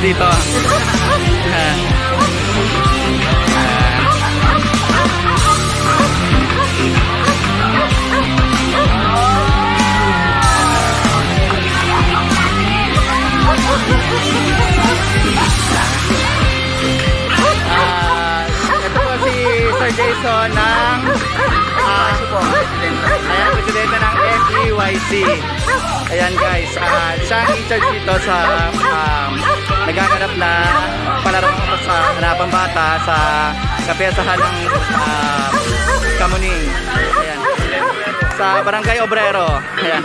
dito. Si Sir Jason ng ah, Ayan, presidente ng FEYC. Ayan guys, ah, siya ang in-charge dito sa um, nagaganap na palaro sa na pambata sa kapiyasahan ng ah, Kamuning. Ayan. Sa Barangay Obrero. Ayan.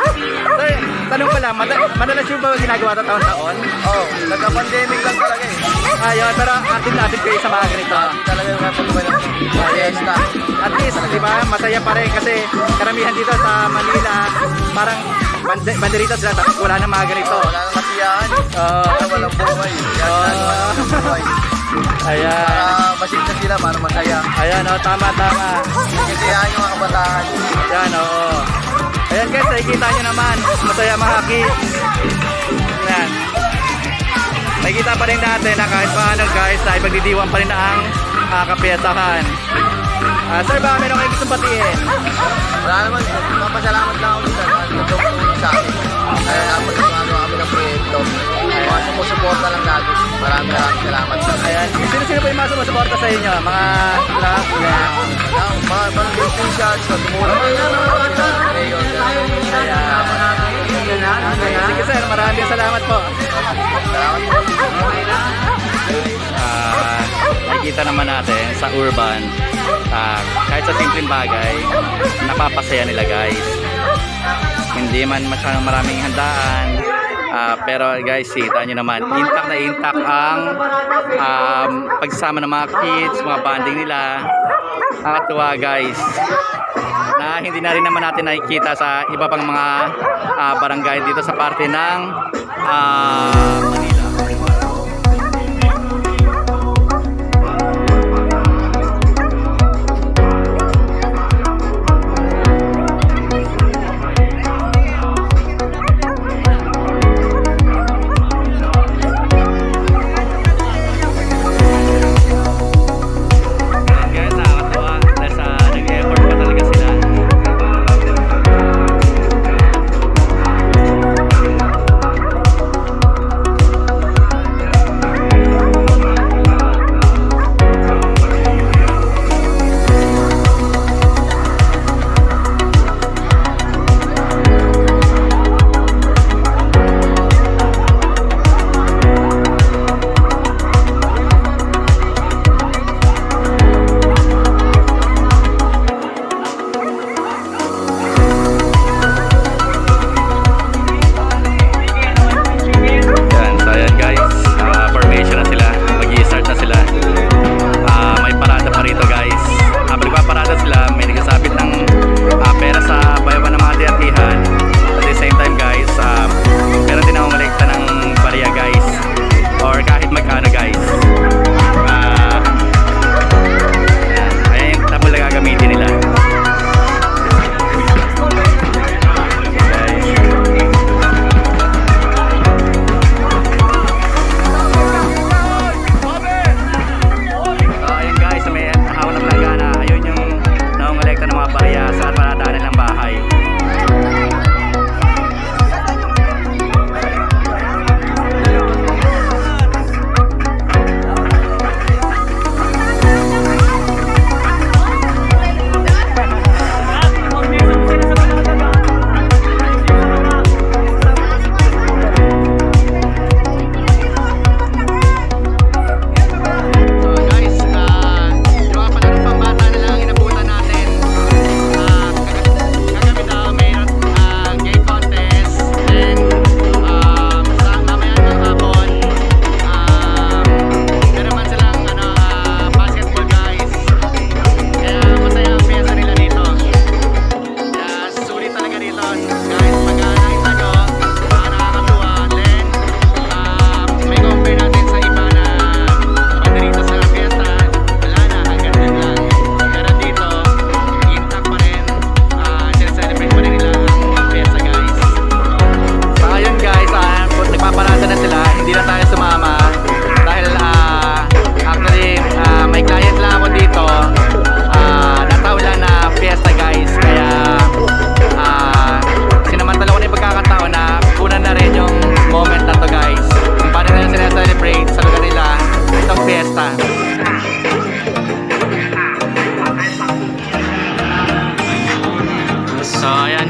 Sir, tanong ko mad- madalas yung ba ginagawa ito taon-taon? Oo, oh, nagka-pandemic lang talaga eh. Ayun, pero active na active kayo sa mga ganito. Talaga yung kapag Yes na. At least, di ba, masaya pa rin kasi karamihan dito sa Manila, parang band- banderita sila tapos wala na mga ganito. Wala nang kasiyahan eh. Oo. Wala walang buhay. Yan Oo. na, walang buhay. ayan. Para masig na sila, para masaya. Ayan, oh, tama, tama. Kasiyahan yung mga kabataan. Ayan, oo. Ayan guys, nakikita nyo naman, masaya mga kids. Ayan. Nakikita pa rin natin na kahit paano guys, ay pagdidiwan pa rin ang uh, kapiyasahan. Ah, sir, baka meron kayong gustong batiin? Wala naman, papasalamat lang ako dito. Nagtutulong sa akin. Kaya dapat ng proyekto. Mga sumusuporta lang natin. Maraming maraming salamat sa Ayan, sino-sino po yung mga sumusuporta sa inyo? Mga? Ayan. Mga mga mga tumulong kayo sa mga mayor. Sige sir, maraming salamat po. Salamat po. Ah, nakikita naman natin sa urban, ah, kahit sa simpleng bagay, napapasaya nila guys. Hindi man masyadong maraming handaan, pero guys, kita nyo naman, intact na intact ang um, pagsama ng mga kids, mga banding nila. Nakakatuwa guys na hindi na rin naman natin nakikita sa iba pang mga ah, barangay dito sa parte ng ah, Manila.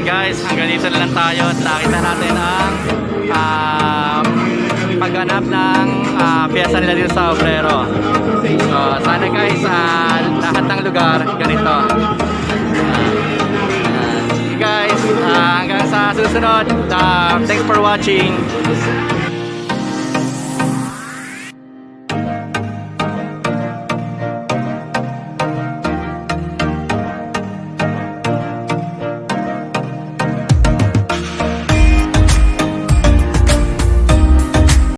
Guys, hanggang dito na lang tayo at nakita natin ang ah, pagganap ng ah, piyesa nila dito sa Obrero. So, sana guys, ah, lahat ng lugar ganito. Ah, guys, ah, hanggang sa susunod. Ah, thanks for watching.